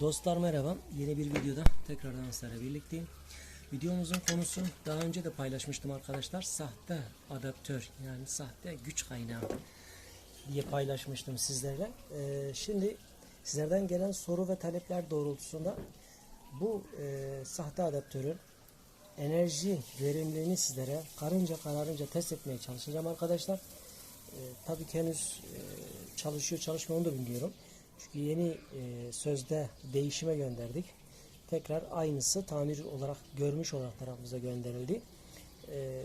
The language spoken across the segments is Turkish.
Dostlar merhaba. Yeni bir videoda tekrardan sizlerle birlikteyim. Videomuzun konusu daha önce de paylaşmıştım arkadaşlar. Sahte adaptör yani sahte güç kaynağı diye paylaşmıştım sizlerle. Ee, şimdi sizlerden gelen soru ve talepler doğrultusunda bu e, sahte adaptörün enerji verimliliğini sizlere karınca kararınca test etmeye çalışacağım arkadaşlar. Ee, tabii ki henüz e, çalışıyor çalışmıyor onu da bilmiyorum. Çünkü yeni e, sözde değişime gönderdik. Tekrar aynısı tamir olarak görmüş olarak tarafımıza gönderildi. E,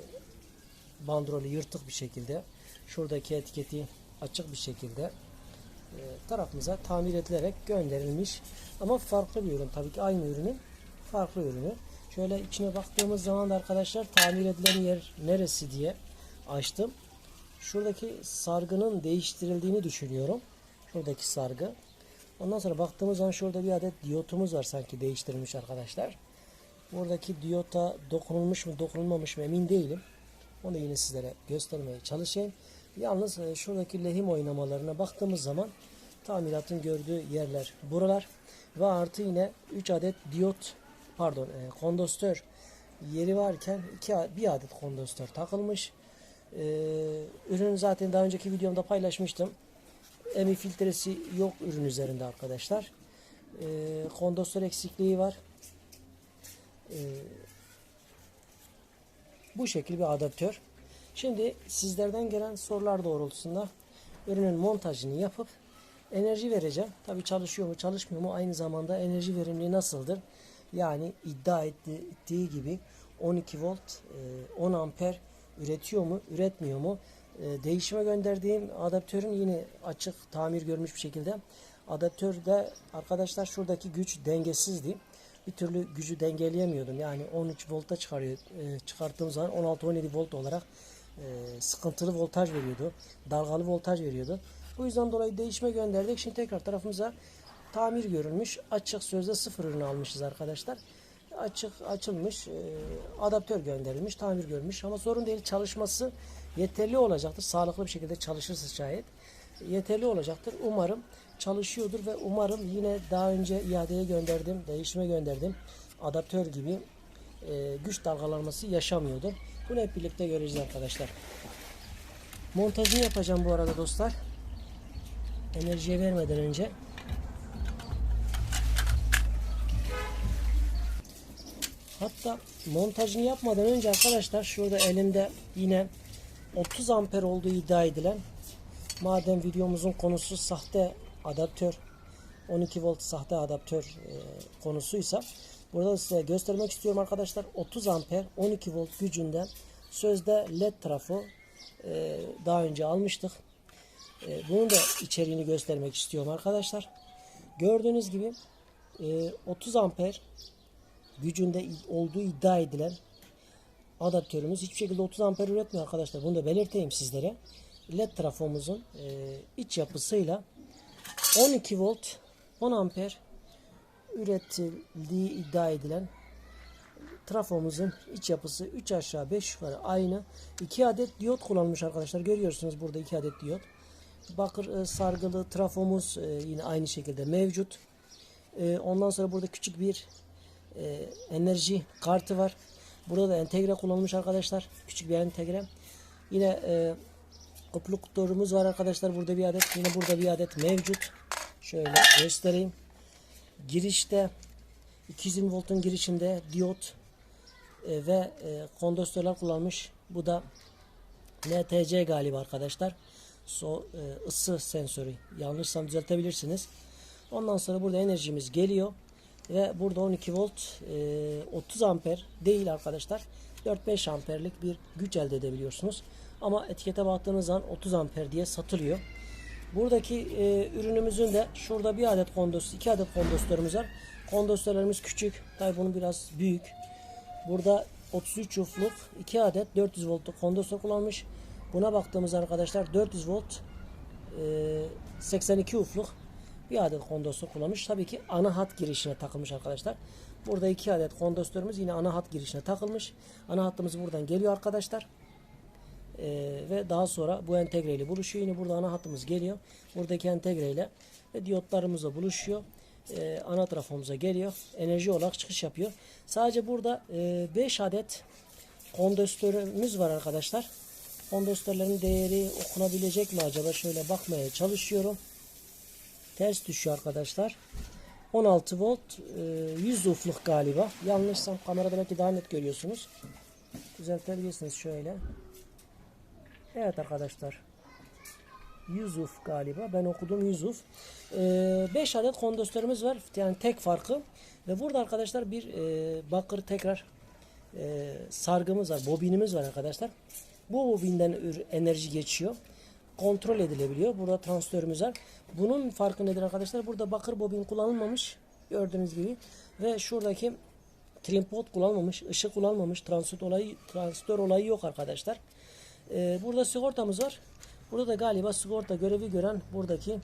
bandrolü yırtık bir şekilde şuradaki etiketi açık bir şekilde e, tarafımıza tamir edilerek gönderilmiş. Ama farklı bir ürün. Tabii ki aynı ürünün farklı ürünü. Şöyle içine baktığımız zaman da arkadaşlar tamir edilen yer neresi diye açtım. Şuradaki sargının değiştirildiğini düşünüyorum. Şuradaki sargı. Ondan sonra baktığımız zaman şurada bir adet diyotumuz var sanki değiştirilmiş arkadaşlar. Buradaki diyota dokunulmuş mu dokunulmamış mı emin değilim. Onu yine sizlere göstermeye çalışayım. Yalnız e, şuradaki lehim oynamalarına baktığımız zaman tamiratın gördüğü yerler buralar. Ve artı yine 3 adet diyot pardon e, kondostör yeri varken iki, bir adet kondostör takılmış. Ee, ürünü zaten daha önceki videomda paylaşmıştım. Emi filtresi yok ürün üzerinde arkadaşlar. Ee, kondensör eksikliği var. Ee, bu şekil bir adaptör. Şimdi sizlerden gelen sorular doğrultusunda ürünün montajını yapıp enerji vereceğim. Tabi çalışıyor mu çalışmıyor mu aynı zamanda enerji verimliliği nasıldır? Yani iddia ettiği gibi 12 volt 10 amper üretiyor mu üretmiyor mu? E, değişime gönderdiğim adaptörün yine açık tamir görmüş bir şekilde. Adaptörde arkadaşlar şuradaki güç dengesizdi. Bir türlü gücü dengeleyemiyordum. Yani 13 volta çıkarıyor, e, çıkarttığım zaman 16-17 volt olarak e, sıkıntılı voltaj veriyordu. Dalgalı voltaj veriyordu. Bu yüzden dolayı değişime gönderdik. Şimdi tekrar tarafımıza tamir görülmüş. Açık sözde sıfır ürünü almışız arkadaşlar açık açılmış e, adaptör gönderilmiş tamir görmüş ama sorun değil çalışması yeterli olacaktır. Sağlıklı bir şekilde çalışırsa şayet. Yeterli olacaktır. Umarım çalışıyordur ve umarım yine daha önce iadeye gönderdim değişime gönderdim. Adaptör gibi e, güç dalgalanması yaşamıyordur. Bunu hep birlikte göreceğiz arkadaşlar. Montajını yapacağım bu arada dostlar. Enerjiye vermeden önce. Hatta montajını yapmadan önce arkadaşlar şurada elimde yine 30 amper olduğu iddia edilen madem videomuzun konusu sahte adaptör 12 volt sahte adaptör e, konusuysa burada size göstermek istiyorum arkadaşlar. 30 amper 12 volt gücünde sözde led trafo e, daha önce almıştık. E, bunun da içeriğini göstermek istiyorum arkadaşlar. Gördüğünüz gibi e, 30 amper gücünde olduğu iddia edilen adaptörümüz hiçbir şekilde 30 amper üretmiyor arkadaşlar. Bunu da belirteyim sizlere. LED trafomuzun e, iç yapısıyla 12 volt 10 amper üretildiği iddia edilen trafomuzun iç yapısı 3 aşağı 5 yukarı aynı. 2 adet diyot kullanmış arkadaşlar. Görüyorsunuz burada 2 adet diyot. Bakır e, sargılı trafomuz e, yine aynı şekilde mevcut. E, ondan sonra burada küçük bir e, enerji kartı var. Burada da entegre kullanılmış arkadaşlar. Küçük bir entegre. Yine e, kupluktorumuz var arkadaşlar. Burada bir adet. Yine burada bir adet mevcut. Şöyle göstereyim. Girişte 220 voltun girişinde diyot e, ve e, kondensörler kullanmış. Bu da NTC galiba arkadaşlar. So, e, ısı sensörü. Yanlışsam düzeltebilirsiniz. Ondan sonra burada enerjimiz geliyor. Ve burada 12 volt e, 30 amper değil arkadaşlar. 4-5 amperlik bir güç elde edebiliyorsunuz. Ama etikete baktığınız zaman 30 amper diye satılıyor. Buradaki e, ürünümüzün de şurada bir adet kondensör, iki adet kondensörümüz var. Kondensörlerimiz küçük. Tabi bunun biraz büyük. Burada 33 ufluk 2 adet 400 voltluk kondensör kullanmış. Buna baktığımız arkadaşlar 400 volt e, 82 ufluk bir adet kondensör kullanmış. Tabii ki ana hat girişine takılmış arkadaşlar. Burada iki adet kondensörümüz yine ana hat girişine takılmış. Ana hattımız buradan geliyor arkadaşlar. Ee, ve daha sonra bu entegre ile buluşuyor. Yine burada ana hattımız geliyor. Buradaki entegre ile ve diyotlarımızla buluşuyor. e, ana trafomuza geliyor. Enerji olarak çıkış yapıyor. Sadece burada 5 adet kondensatörümüz var arkadaşlar. Kondansatörlerin değeri okunabilecek mi acaba? Şöyle bakmaya çalışıyorum. Ters düşüyor arkadaşlar. 16 volt e, 100 ufluk galiba. Yanlışsam kamerada belki daha net görüyorsunuz. Düzeltebilirsiniz şöyle. Evet arkadaşlar. 100 uf galiba. Ben okudum 100 uf. 5 adet kondansatörümüz var. Yani tek farkı. Ve burada arkadaşlar bir e, bakır tekrar e, sargımız var. Bobinimiz var arkadaşlar. Bu bobinden enerji geçiyor. Kontrol edilebiliyor. Burada transistörümüz var. Bunun farkı nedir arkadaşlar? Burada bakır bobin kullanılmamış. Gördüğünüz gibi. Ve şuradaki trimpot kullanmamış, ışık kullanmamış, transistör olayı, transistör olayı yok arkadaşlar. Ee, burada sigortamız var. Burada da galiba sigorta görevi gören buradaki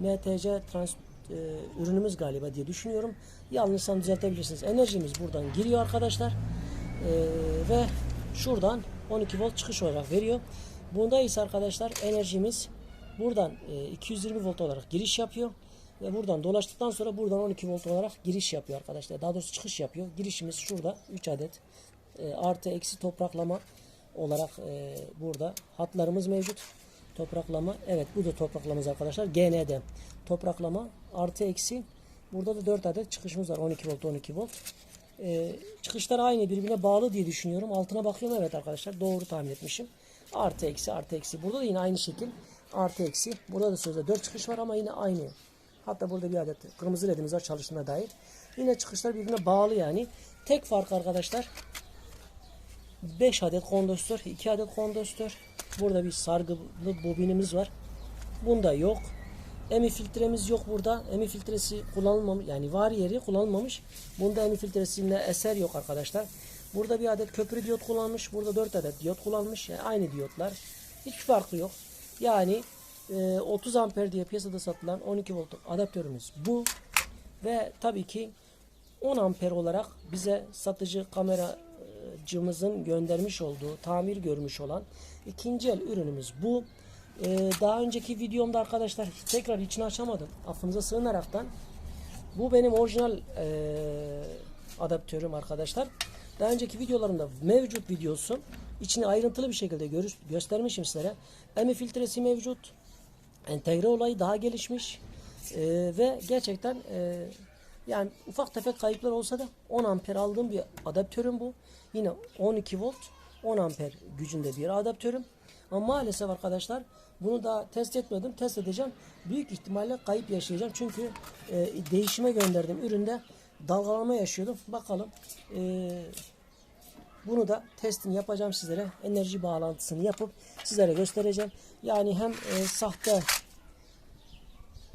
NTC trans e, ürünümüz galiba diye düşünüyorum. Yanlışsam düzeltebilirsiniz. Enerjimiz buradan giriyor arkadaşlar. Ee, ve şuradan 12 volt çıkış olarak veriyor. Bunda arkadaşlar enerjimiz buradan e, 220 volt olarak giriş yapıyor. Ve buradan dolaştıktan sonra buradan 12 volt olarak giriş yapıyor arkadaşlar. Daha doğrusu çıkış yapıyor. Girişimiz şurada 3 adet e, artı eksi topraklama olarak e, burada hatlarımız mevcut. Topraklama evet bu da topraklamamız arkadaşlar. GND topraklama artı eksi burada da 4 adet çıkışımız var 12 volt 12 volt. E, çıkışlar aynı birbirine bağlı diye düşünüyorum. Altına bakıyorum evet arkadaşlar doğru tahmin etmişim. Artı eksi artı eksi. Burada da yine aynı şekil artı eksi. Burada da sözde 4 çıkış var ama yine aynı. Hatta burada bir adet kırmızı ledimiz var çalıştığına dair. Yine çıkışlar birbirine bağlı yani. Tek fark arkadaşlar 5 adet kondansatör, 2 adet kondansatör. Burada bir sargılı bobinimiz var. Bunda yok. Emi filtremiz yok burada. Emi filtresi kullanılmamış. Yani var yeri kullanılmamış. Bunda emi filtresinde eser yok arkadaşlar. Burada bir adet köprü diyot kullanmış. Burada 4 adet diyot kullanmış. Yani aynı diyotlar. Hiçbir farkı yok. Yani e, 30 amper diye piyasada satılan 12 voltluk adaptörümüz bu. Ve tabii ki 10 amper olarak bize satıcı kameracımızın göndermiş olduğu, tamir görmüş olan ikinci el ürünümüz bu. Ee, daha önceki videomda arkadaşlar tekrar içini açamadım. Affınıza sığınaraktan. Bu benim orijinal eee, adaptörüm arkadaşlar. Daha önceki videolarımda mevcut videosu. İçini ayrıntılı bir şekilde görüş, göstermişim sizlere. EMI filtresi mevcut. Entegre olayı daha gelişmiş. Ee, ve gerçekten e, yani ufak tefek kayıplar olsa da 10 amper aldığım bir adaptörüm bu. Yine 12 volt 10 amper gücünde bir adaptörüm. Ama maalesef arkadaşlar bunu da test etmedim. Test edeceğim. Büyük ihtimalle kayıp yaşayacağım. Çünkü e, değişime gönderdim üründe dalgalama yaşıyordum. Bakalım e, bunu da testini yapacağım sizlere. Enerji bağlantısını yapıp sizlere göstereceğim. Yani hem e, sahte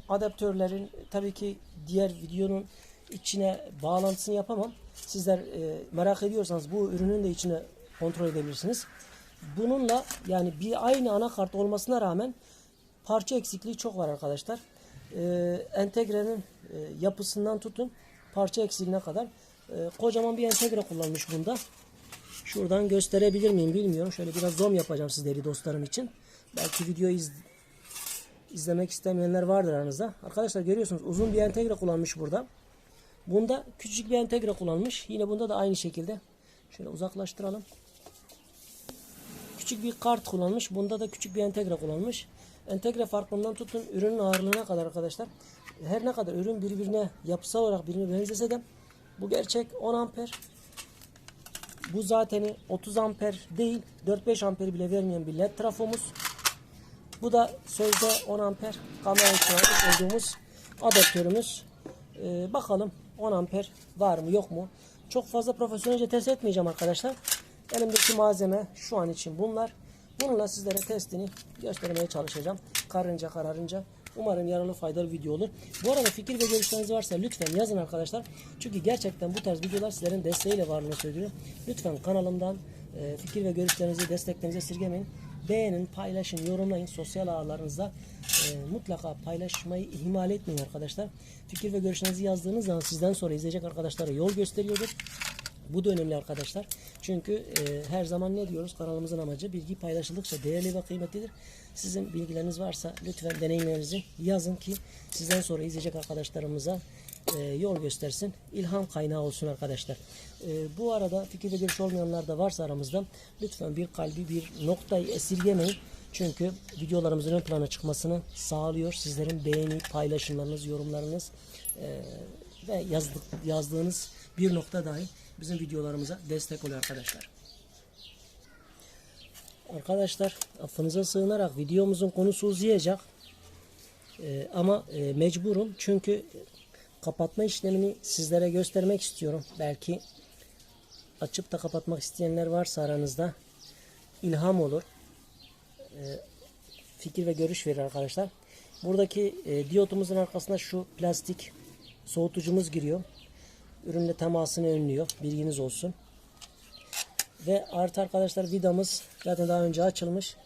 adaptörlerin tabii ki diğer videonun içine bağlantısını yapamam. Sizler e, merak ediyorsanız bu ürünün de içine kontrol edebilirsiniz. Bununla yani bir aynı anakart olmasına rağmen parça eksikliği çok var arkadaşlar. E, entegrenin e, yapısından tutun parça eksikliğine kadar e, kocaman bir entegre kullanmış bunda. Şuradan gösterebilir miyim bilmiyorum. Şöyle biraz zoom yapacağım sizleri dostlarım için. Belki videoyu iz, izlemek istemeyenler vardır aranızda. Arkadaşlar görüyorsunuz uzun bir entegre kullanmış burada. Bunda küçük bir entegre kullanmış. Yine bunda da aynı şekilde. Şöyle uzaklaştıralım. Küçük bir kart kullanmış. Bunda da küçük bir entegre kullanmış. Entegre farkından tutun ürünün ağırlığına kadar arkadaşlar. Her ne kadar ürün birbirine yapısal olarak birbirine benzese de bu gerçek 10 amper. Bu zaten 30 amper değil 4-5 amper bile vermeyen bir led trafomuz. Bu da sözde 10 amper kamera için olduğumuz adaptörümüz. Ee, bakalım 10 amper var mı yok mu? Çok fazla profesyonelce test etmeyeceğim arkadaşlar. Elimdeki malzeme şu an için bunlar. Bununla sizlere testini göstermeye çalışacağım. Karınca kararınca. Umarım yararlı faydalı video olur. Bu arada fikir ve görüşleriniz varsa lütfen yazın arkadaşlar. Çünkü gerçekten bu tarz videolar sizlerin desteğiyle varlığını söylüyor. Lütfen kanalımdan e, fikir ve görüşlerinizi desteklerinizi esirgemeyin. Beğenin, paylaşın, yorumlayın. Sosyal ağlarınızda e, mutlaka paylaşmayı ihmal etmeyin arkadaşlar. Fikir ve görüşlerinizi yazdığınız zaman sizden sonra izleyecek arkadaşlara yol gösteriyordur. Bu da önemli arkadaşlar. Çünkü e, her zaman ne diyoruz? Kanalımızın amacı bilgi paylaşıldıkça değerli ve kıymetlidir. Sizin bilgileriniz varsa lütfen deneyimlerinizi yazın ki sizden sonra izleyecek arkadaşlarımıza e, yol göstersin. ilham kaynağı olsun arkadaşlar. E, bu arada fikir ve görüş olmayanlar da varsa aramızda lütfen bir kalbi bir noktayı esirgemeyin. Çünkü videolarımızın ön plana çıkmasını sağlıyor. Sizlerin beğeni, paylaşımlarınız, yorumlarınız e, ve yazdık, yazdığınız bir nokta dahi bizim videolarımıza destek oluyor arkadaşlar. Arkadaşlar affınıza sığınarak videomuzun konusu uzayacak. Ee, ama e, mecburum çünkü kapatma işlemini sizlere göstermek istiyorum. Belki açıp da kapatmak isteyenler varsa aranızda ilham olur. Ee, fikir ve görüş verir arkadaşlar. Buradaki e, diyotumuzun arkasına şu plastik soğutucumuz giriyor. Ürünle temasını önlüyor. Bilginiz olsun. Ve artı arkadaşlar vidamız zaten daha önce açılmış.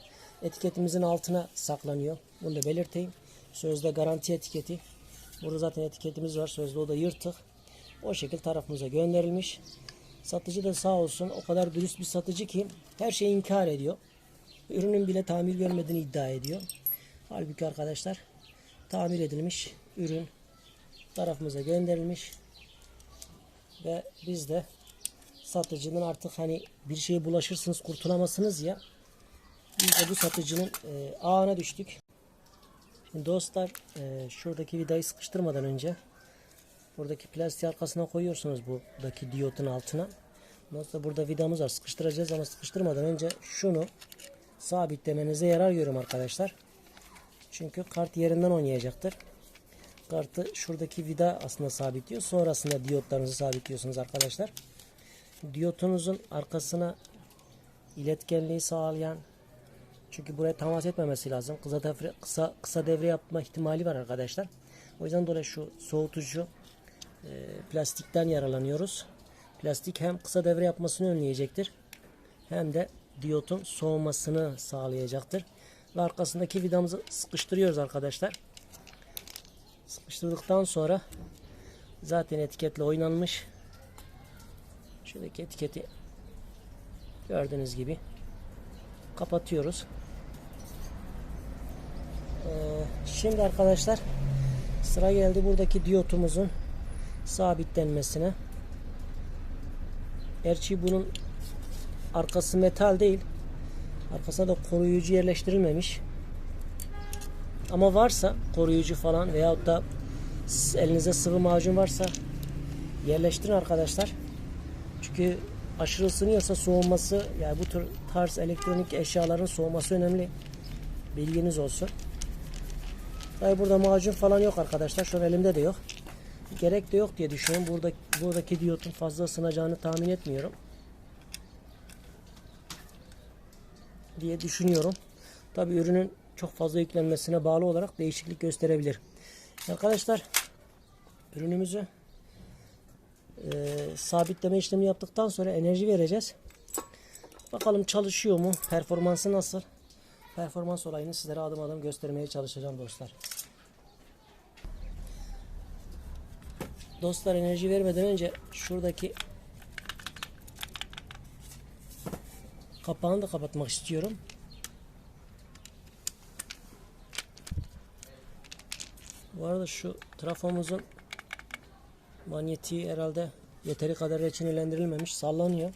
Etiketimizin altına saklanıyor. Bunu da belirteyim. Sözde garanti etiketi. Burada zaten etiketimiz var. Sözde o da yırtık. O şekil tarafımıza gönderilmiş. Satıcı da sağ olsun o kadar dürüst bir satıcı ki her şeyi inkar ediyor. Ürünün bile tamir görmediğini iddia ediyor. Halbuki arkadaşlar tamir edilmiş ürün tarafımıza gönderilmiş ve biz de satıcının artık hani bir şeye bulaşırsınız kurtulamazsınız ya biz de bu satıcının e, ağına düştük. Şimdi dostlar e, şuradaki vidayı sıkıştırmadan önce buradaki plastik arkasına koyuyorsunuz buradaki diyotun altına. Sonra burada vidamız var sıkıştıracağız ama sıkıştırmadan önce şunu sabitlemenize yarar görüyorum arkadaşlar. Çünkü kart yerinden oynayacaktır. Kartı şuradaki vida aslında sabitliyor. Sonrasında diyotlarınızı sabitliyorsunuz arkadaşlar. Diyotunuzun arkasına iletkenliği sağlayan çünkü buraya temas etmemesi lazım. Kısa devre, kısa, kısa devre yapma ihtimali var arkadaşlar. O yüzden dolayı şu soğutucu e, plastikten yaralanıyoruz. Plastik hem kısa devre yapmasını önleyecektir. Hem de diyotun soğumasını sağlayacaktır. Ve arkasındaki vidamızı sıkıştırıyoruz arkadaşlar. Sıkıştırdıktan sonra zaten etiketle oynanmış. Şuradaki etiketi gördüğünüz gibi kapatıyoruz. Ee, şimdi arkadaşlar sıra geldi buradaki diyotumuzun sabitlenmesine. Gerçi bunun arkası metal değil. Arkasına da koruyucu yerleştirilmemiş. Ama varsa koruyucu falan veyahut da elinizde sıvı macun varsa yerleştirin arkadaşlar. Çünkü aşırı ısınıyorsa soğuması yani bu tür tarz elektronik eşyaların soğuması önemli. Bilginiz olsun. Tabi burada macun falan yok arkadaşlar. Şu an elimde de yok. Gerek de yok diye düşünüyorum. Burada, buradaki diyotun fazla ısınacağını tahmin etmiyorum. Diye düşünüyorum. Tabi ürünün çok fazla yüklenmesine bağlı olarak değişiklik gösterebilir. Arkadaşlar ürünümüzü e, sabitleme işlemi yaptıktan sonra enerji vereceğiz. Bakalım çalışıyor mu? Performansı nasıl? Performans olayını sizlere adım adım göstermeye çalışacağım dostlar. Dostlar enerji vermeden önce şuradaki kapağını da kapatmak istiyorum. Bu arada şu trafomuzun manyetiği herhalde yeteri kadar reçinelendirilmemiş. Sallanıyor.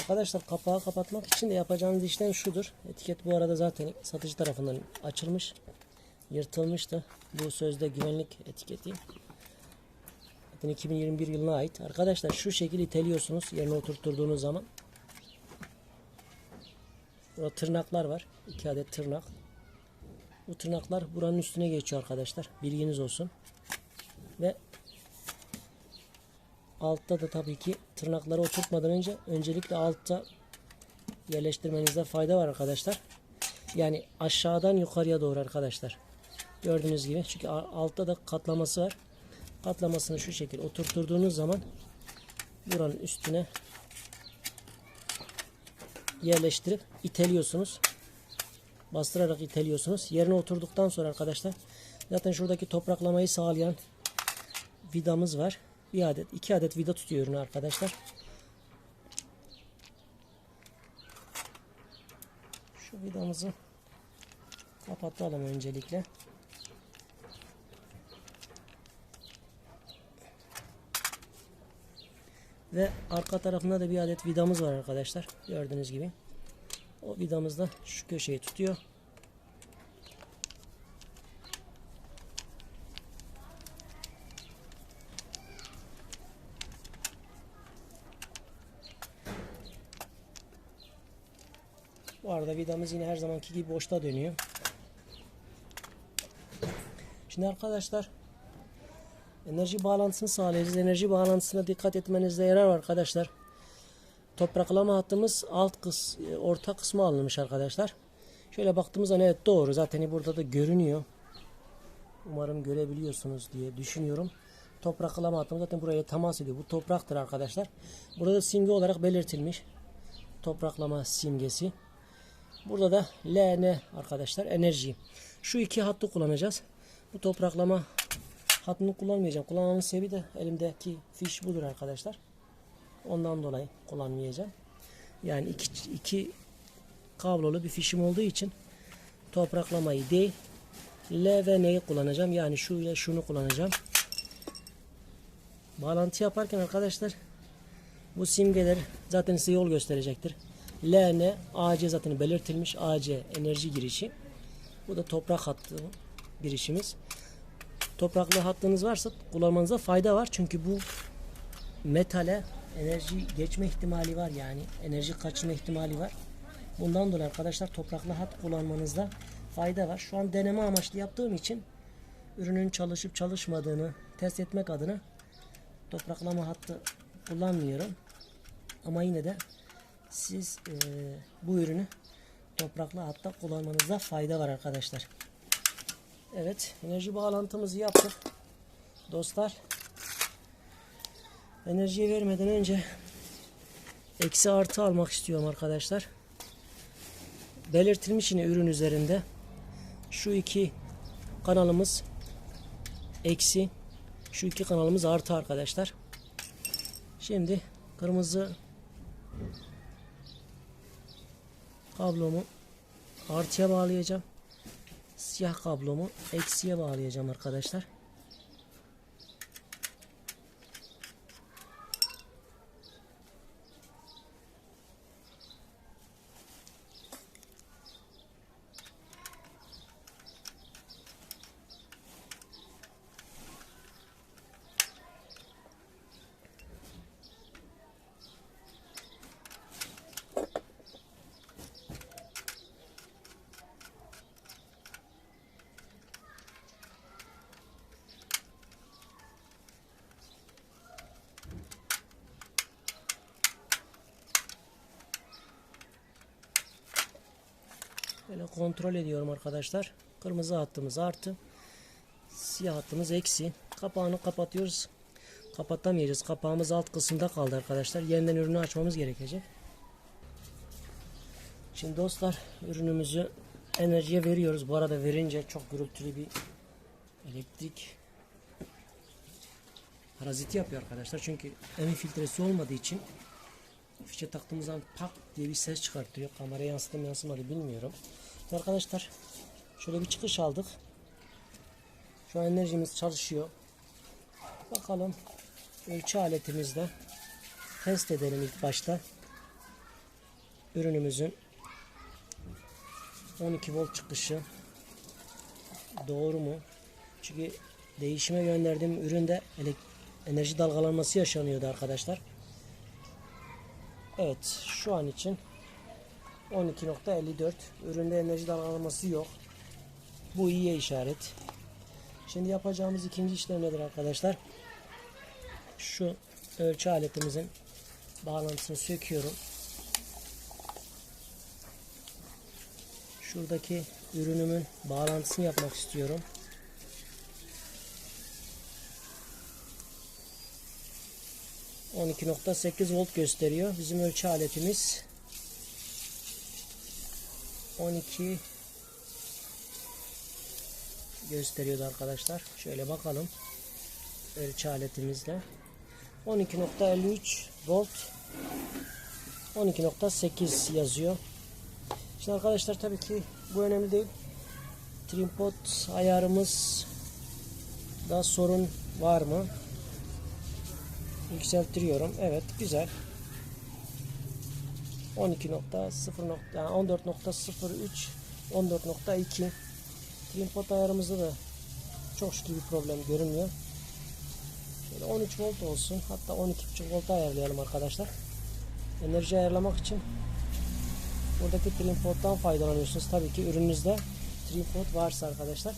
Arkadaşlar kapağı kapatmak için de yapacağınız işlem şudur. Etiket bu arada zaten satıcı tarafından açılmış. Yırtılmıştı. Bu sözde güvenlik etiketi. Zaten 2021 yılına ait. Arkadaşlar şu şekilde iteliyorsunuz yerine oturtturduğunuz zaman. Burada tırnaklar var. 2 adet tırnak. Bu tırnaklar buranın üstüne geçiyor arkadaşlar. Bilginiz olsun. Ve altta da tabii ki tırnakları oturtmadan önce öncelikle altta yerleştirmenizde fayda var arkadaşlar. Yani aşağıdan yukarıya doğru arkadaşlar. Gördüğünüz gibi. Çünkü altta da katlaması var. Katlamasını şu şekilde oturtturduğunuz zaman buranın üstüne yerleştirip iteliyorsunuz bastırarak iteliyorsunuz. Yerine oturduktan sonra arkadaşlar zaten şuradaki topraklamayı sağlayan vidamız var. bir adet, iki adet vida tutuyor ürünü arkadaşlar. Şu vidamızı kapatalım öncelikle. Ve arka tarafında da bir adet vidamız var arkadaşlar. Gördüğünüz gibi. O vidamız da şu köşeyi tutuyor. Bu arada vidamız yine her zamanki gibi boşta dönüyor. Şimdi arkadaşlar enerji bağlantısını sağlayacağız. Enerji bağlantısına dikkat etmenizde yarar var arkadaşlar. Topraklama hattımız alt kıs orta kısmı alınmış arkadaşlar. Şöyle baktığımızda evet doğru. Zaten burada da görünüyor. Umarım görebiliyorsunuz diye düşünüyorum. Topraklama hattımız zaten buraya temas ediyor. Bu topraktır arkadaşlar. Burada da simge olarak belirtilmiş. Topraklama simgesi. Burada da LN arkadaşlar enerji. Şu iki hattı kullanacağız. Bu topraklama hattını kullanmayacağım. Kullanmamın sebebi de elimdeki fiş budur arkadaşlar. Ondan dolayı kullanmayacağım. Yani iki, iki kablolu bir fişim olduğu için topraklamayı değil L ve N'yi kullanacağım. Yani şu ile şunu kullanacağım. Bağlantı yaparken arkadaşlar bu simgeler zaten size yol gösterecektir. LN AC zaten belirtilmiş. AC enerji girişi. Bu da toprak hattı girişimiz. Topraklı hattınız varsa kullanmanıza fayda var. Çünkü bu metale enerji geçme ihtimali var yani enerji kaçırma ihtimali var. Bundan dolayı arkadaşlar topraklı hat kullanmanızda fayda var. Şu an deneme amaçlı yaptığım için ürünün çalışıp çalışmadığını test etmek adına topraklama hattı kullanmıyorum. Ama yine de siz e, bu ürünü topraklı hatta kullanmanızda fayda var arkadaşlar. Evet enerji bağlantımızı yaptık. Dostlar enerjiye vermeden önce eksi artı almak istiyorum arkadaşlar. Belirtilmiş yine ürün üzerinde şu iki kanalımız eksi şu iki kanalımız artı arkadaşlar. Şimdi kırmızı kablomu artıya bağlayacağım. Siyah kablomu eksiye bağlayacağım arkadaşlar. Böyle kontrol ediyorum arkadaşlar. Kırmızı hattımız artı. Siyah hattımız eksi. Kapağını kapatıyoruz. Kapatamayacağız. Kapağımız alt kısımda kaldı arkadaşlar. Yeniden ürünü açmamız gerekecek. Şimdi dostlar ürünümüzü enerjiye veriyoruz. Bu arada verince çok gürültülü bir elektrik paraziti yapıyor arkadaşlar. Çünkü emin filtresi olmadığı için fişe taktığımız zaman pak diye bir ses çıkartıyor. Kameraya yansıdı mı yansımadı bilmiyorum. Arkadaşlar şöyle bir çıkış aldık. Şu an enerjimiz çalışıyor. Bakalım ölçü aletimizle test edelim ilk başta. Ürünümüzün 12 volt çıkışı doğru mu? Çünkü değişime gönderdiğim üründe enerji dalgalanması yaşanıyordu arkadaşlar. Evet şu an için 12.54 üründe enerji dalgalanması yok. Bu iyiye işaret. Şimdi yapacağımız ikinci işlem nedir arkadaşlar? Şu ölçü aletimizin bağlantısını söküyorum. Şuradaki ürünümün bağlantısını yapmak istiyorum. ...12.8 volt gösteriyor. Bizim ölçü aletimiz 12 gösteriyordu arkadaşlar. Şöyle bakalım. Ölçü aletimizle. 12.53 volt 12.8 yazıyor. Şimdi arkadaşlar tabii ki bu önemli değil. Trimpot ayarımız da sorun var mı? Yükselttiriyorum. Evet güzel. 12.0 yani 14.03 14.2 Trimpot ayarımızda da çok şükür bir problem görünmüyor. Şöyle 13 volt olsun. Hatta 12.5 volt ayarlayalım arkadaşlar. Enerji ayarlamak için buradaki trimpottan faydalanıyorsunuz. Tabii ki ürününüzde trimpot varsa arkadaşlar.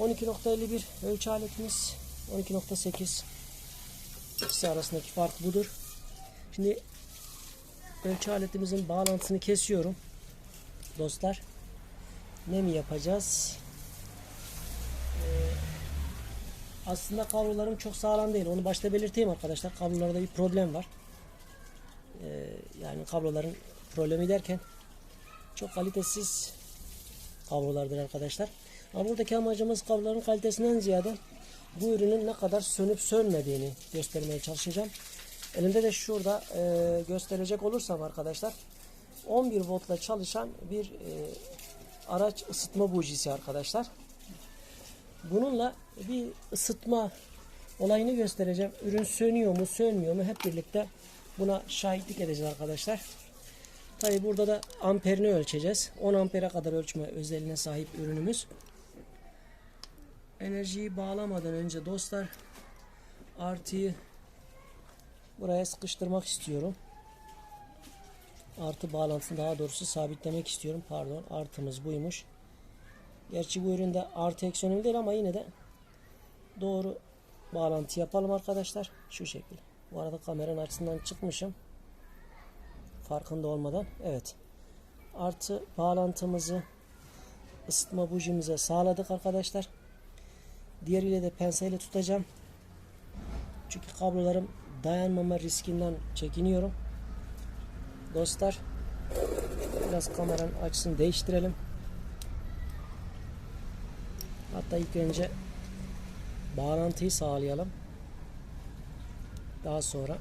12.51 ölçü aletimiz 12.8 ikisi arasındaki fark budur. Şimdi ölçü aletimizin bağlantısını kesiyorum. Dostlar. Ne mi yapacağız? Ee, aslında kablolarım çok sağlam değil. Onu başta belirteyim arkadaşlar. Kablolarda bir problem var. Ee, yani kabloların problemi derken çok kalitesiz kablolardır arkadaşlar. Ama buradaki amacımız kabloların kalitesinden ziyade bu ürünün ne kadar sönüp sönmediğini göstermeye çalışacağım. Elimde de şurada e, gösterecek olursam arkadaşlar 11 voltla çalışan bir e, araç ısıtma bujisi arkadaşlar. Bununla bir ısıtma olayını göstereceğim. Ürün sönüyor mu sönmüyor mu hep birlikte buna şahitlik edeceğiz arkadaşlar. Tabi burada da amperini ölçeceğiz. 10 ampere kadar ölçme özelliğine sahip ürünümüz. Enerjiyi bağlamadan önce dostlar artıyı buraya sıkıştırmak istiyorum. Artı bağlantısını daha doğrusu sabitlemek istiyorum. Pardon artımız buymuş. Gerçi bu üründe artı eksi değil ama yine de doğru bağlantı yapalım arkadaşlar. Şu şekilde. Bu arada kameranın açısından çıkmışım. Farkında olmadan. Evet. Artı bağlantımızı ısıtma bujimize sağladık arkadaşlar. Diğeriyle de penseyle tutacağım. Çünkü kablolarım dayanmama riskinden çekiniyorum. Dostlar biraz kameranın açısını değiştirelim. Hatta ilk önce bağlantıyı sağlayalım. Daha sonra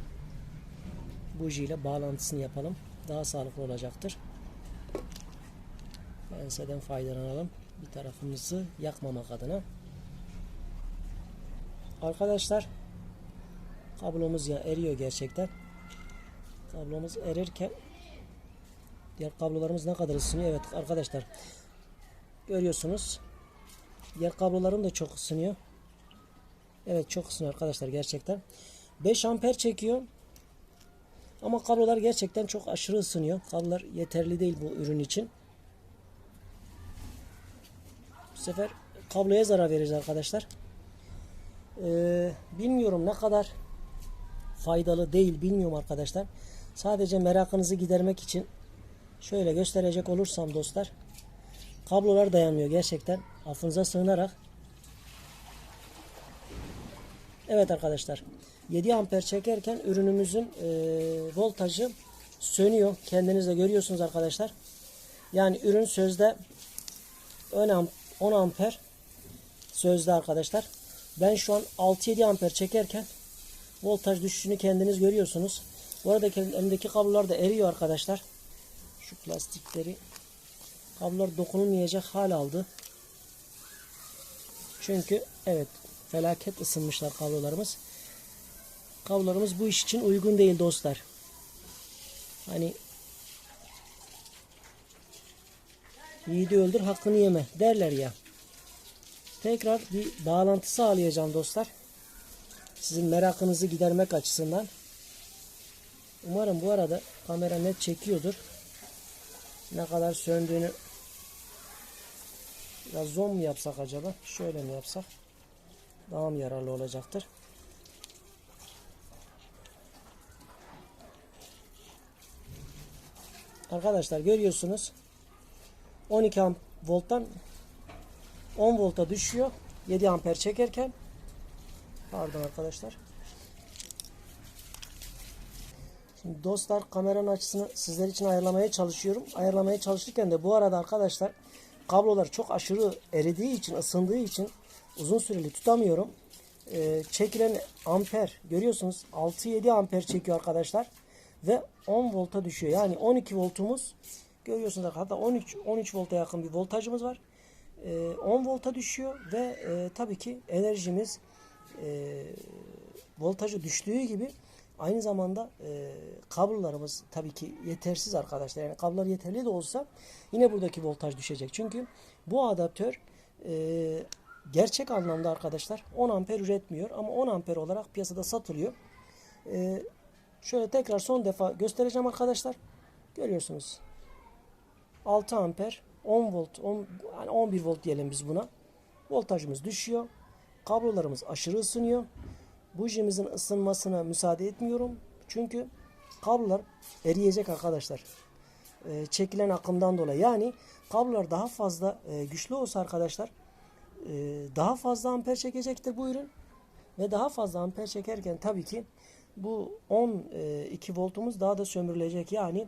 buji ile bağlantısını yapalım. Daha sağlıklı olacaktır. Penseden faydalanalım. Bir tarafımızı yakmamak adına. Arkadaşlar kablomuz ya eriyor gerçekten. Kablomuz erirken diğer kablolarımız ne kadar ısınıyor? Evet arkadaşlar görüyorsunuz. Diğer kablolarım da çok ısınıyor. Evet çok ısınıyor arkadaşlar gerçekten. 5 amper çekiyor. Ama kablolar gerçekten çok aşırı ısınıyor. Kablolar yeterli değil bu ürün için. Bu sefer kabloya zarar veririz arkadaşlar. Ee, bilmiyorum ne kadar faydalı değil bilmiyorum arkadaşlar. Sadece merakınızı gidermek için şöyle gösterecek olursam dostlar. Kablolar dayanmıyor gerçekten. Affınıza sığınarak. Evet arkadaşlar. 7 amper çekerken ürünümüzün e, voltajı sönüyor. Kendiniz de görüyorsunuz arkadaşlar. Yani ürün sözde 10 amper sözde arkadaşlar. Ben şu an 6-7 amper çekerken voltaj düşüşünü kendiniz görüyorsunuz. Bu arada elimdeki kablolar da eriyor arkadaşlar. Şu plastikleri kablolar dokunulmayacak hal aldı. Çünkü evet felaket ısınmışlar kablolarımız. Kablolarımız bu iş için uygun değil dostlar. Hani yiğidi öldür hakkını yeme derler ya. Tekrar bir bağlantı sağlayacağım dostlar. Sizin merakınızı gidermek açısından. Umarım bu arada kamera net çekiyordur. Ne kadar söndüğünü biraz zoom mu yapsak acaba? Şöyle mi yapsak? Daha mı yararlı olacaktır? Arkadaşlar görüyorsunuz 12 amp volttan 10 volta düşüyor 7 amper çekerken pardon arkadaşlar Şimdi dostlar kameranın açısını sizler için ayarlamaya çalışıyorum ayarlamaya çalışırken de bu arada arkadaşlar kablolar çok aşırı eridiği için ısındığı için uzun süreli tutamıyorum e, çekilen amper görüyorsunuz 6-7 amper çekiyor arkadaşlar ve 10 volta düşüyor. Yani 12 voltumuz görüyorsunuz hatta 13 13 volta yakın bir voltajımız var. E, 10 volta düşüyor ve e, tabii ki enerjimiz e, voltajı düştüğü gibi aynı zamanda e, kablolarımız tabii ki yetersiz arkadaşlar. Yani kablolar yeterli de olsa yine buradaki voltaj düşecek. Çünkü bu adaptör e, gerçek anlamda arkadaşlar 10 amper üretmiyor ama 10 amper olarak piyasada satılıyor. E, şöyle tekrar son defa göstereceğim arkadaşlar. Görüyorsunuz. 6 amper 10 volt 10, yani 11 volt diyelim biz buna. Voltajımız düşüyor. Kablolarımız aşırı ısınıyor. Bujimizin ısınmasına müsaade etmiyorum. Çünkü kablolar eriyecek arkadaşlar. Ee, çekilen akımdan dolayı. Yani kablolar daha fazla e, güçlü olsa arkadaşlar e, daha fazla amper çekecektir bu ürün. Ve daha fazla amper çekerken tabii ki bu 12 voltumuz daha da sömürülecek. Yani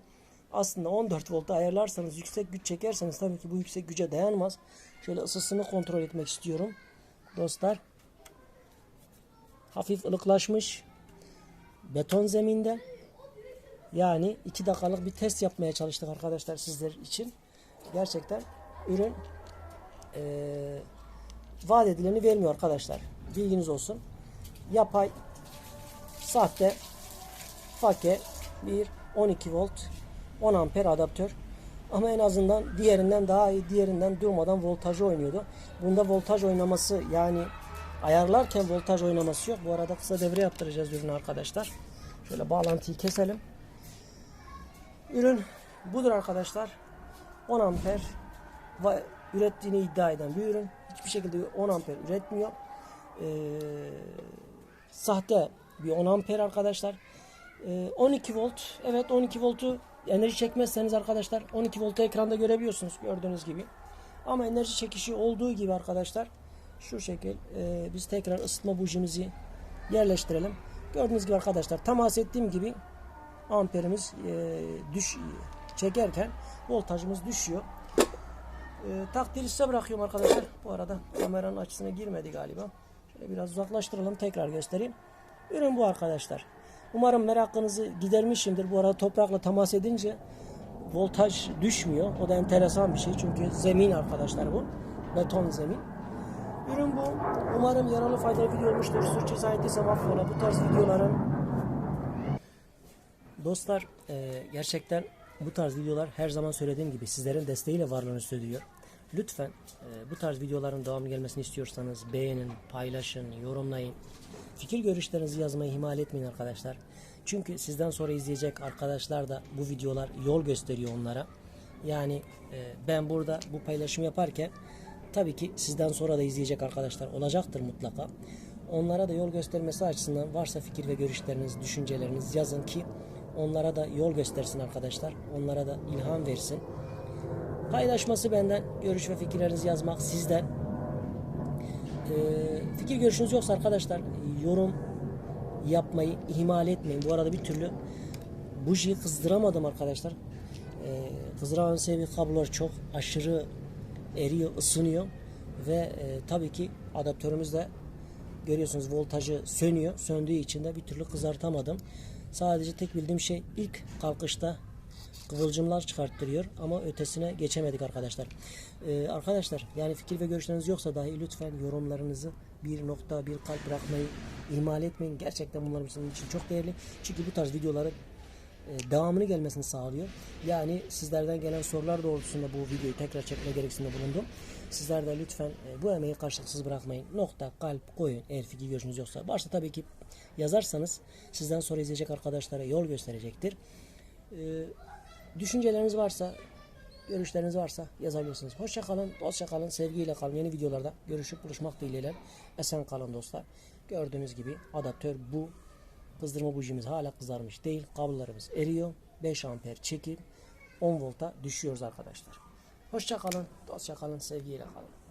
aslında 14 volta ayarlarsanız yüksek güç çekerseniz tabii ki bu yüksek güce dayanmaz. Şöyle ısısını kontrol etmek istiyorum. Dostlar hafif ılıklaşmış beton zeminde yani 2 dakikalık bir test yapmaya çalıştık arkadaşlar sizler için. Gerçekten ürün eee vaat edileni vermiyor arkadaşlar. Bilginiz olsun. Yapay sahte fake bir 12 volt 10 amper adaptör. Ama en azından diğerinden daha iyi, diğerinden durmadan voltajı oynuyordu. Bunda voltaj oynaması yani ayarlarken voltaj oynaması yok. Bu arada kısa devre yaptıracağız ürünü arkadaşlar. Şöyle bağlantıyı keselim. Ürün budur arkadaşlar. 10 amper ürettiğini iddia eden bir ürün. Hiçbir şekilde 10 amper üretmiyor. Ee, sahte bir 10 amper arkadaşlar. Ee, 12 volt. Evet 12 voltu enerji çekmezseniz arkadaşlar 12 voltu ekranda görebiliyorsunuz gördüğünüz gibi. Ama enerji çekişi olduğu gibi arkadaşlar şu şekil e, biz tekrar ısıtma bujimizi yerleştirelim. Gördüğünüz gibi arkadaşlar temas ettiğim gibi amperimiz e, düş çekerken voltajımız düşüyor. E, takdiri size bırakıyorum arkadaşlar. Bu arada kameranın açısına girmedi galiba. Şöyle biraz uzaklaştıralım tekrar göstereyim. Ürün bu arkadaşlar. Umarım merakınızı gidermişimdir. Bu arada toprakla temas edince voltaj düşmüyor. O da enteresan bir şey. Çünkü zemin arkadaşlar bu. Beton zemin. Ürün bu. Umarım yararlı faydalı video olmuştur. Sürçü ettiysem affola. Bu tarz videoların Dostlar e, gerçekten bu tarz videolar her zaman söylediğim gibi sizlerin desteğiyle varlığını sürdürüyor. Lütfen e, bu tarz videoların devamı gelmesini istiyorsanız beğenin, paylaşın, yorumlayın. Fikir görüşlerinizi yazmayı ihmal etmeyin arkadaşlar. Çünkü sizden sonra izleyecek arkadaşlar da bu videolar yol gösteriyor onlara. Yani e, ben burada bu paylaşım yaparken tabii ki sizden sonra da izleyecek arkadaşlar olacaktır mutlaka. Onlara da yol göstermesi açısından varsa fikir ve görüşleriniz, düşünceleriniz yazın ki onlara da yol göstersin arkadaşlar. Onlara da ilham versin. Paylaşması benden, görüş ve fikirlerinizi yazmak sizden. Ee, fikir görüşünüz yoksa arkadaşlar yorum yapmayı ihmal etmeyin. Bu arada bir türlü bujiyi kızdıramadım arkadaşlar. Ee, kızdıramam sebebi kablolar çok aşırı eriyor, ısınıyor ve e, tabii ki adaptörümüz de görüyorsunuz voltajı sönüyor. Söndüğü için de bir türlü kızartamadım. Sadece tek bildiğim şey ilk kalkışta kıvılcımlar çıkarttırıyor ama ötesine geçemedik arkadaşlar. Ee, arkadaşlar yani fikir ve görüşleriniz yoksa dahi lütfen yorumlarınızı bir nokta bir kalp bırakmayı ihmal etmeyin. Gerçekten bunlar bizim için çok değerli. Çünkü bu tarz videoları e, devamını gelmesini sağlıyor. Yani sizlerden gelen sorular doğrultusunda bu videoyu tekrar çekme gereksinimde bulundum. Sizler de lütfen e, bu emeği karşılıksız bırakmayın. Nokta, kalp koyun eğer fikir görüşünüz yoksa. Başta tabii ki yazarsanız sizden sonra izleyecek arkadaşlara yol gösterecektir. Düşünceleriniz varsa, görüşleriniz varsa yazabilirsiniz. Hoşça kalın, dostça kalın, sevgiyle kalın. Yeni videolarda görüşüp buluşmak dileğiyle. Esen kalın dostlar. Gördüğünüz gibi adaptör bu. Kızdırma bujimiz hala kızarmış değil. Kablolarımız eriyor. 5 amper çekip 10 volta düşüyoruz arkadaşlar. Hoşça kalın, dostça kalın, sevgiyle kalın.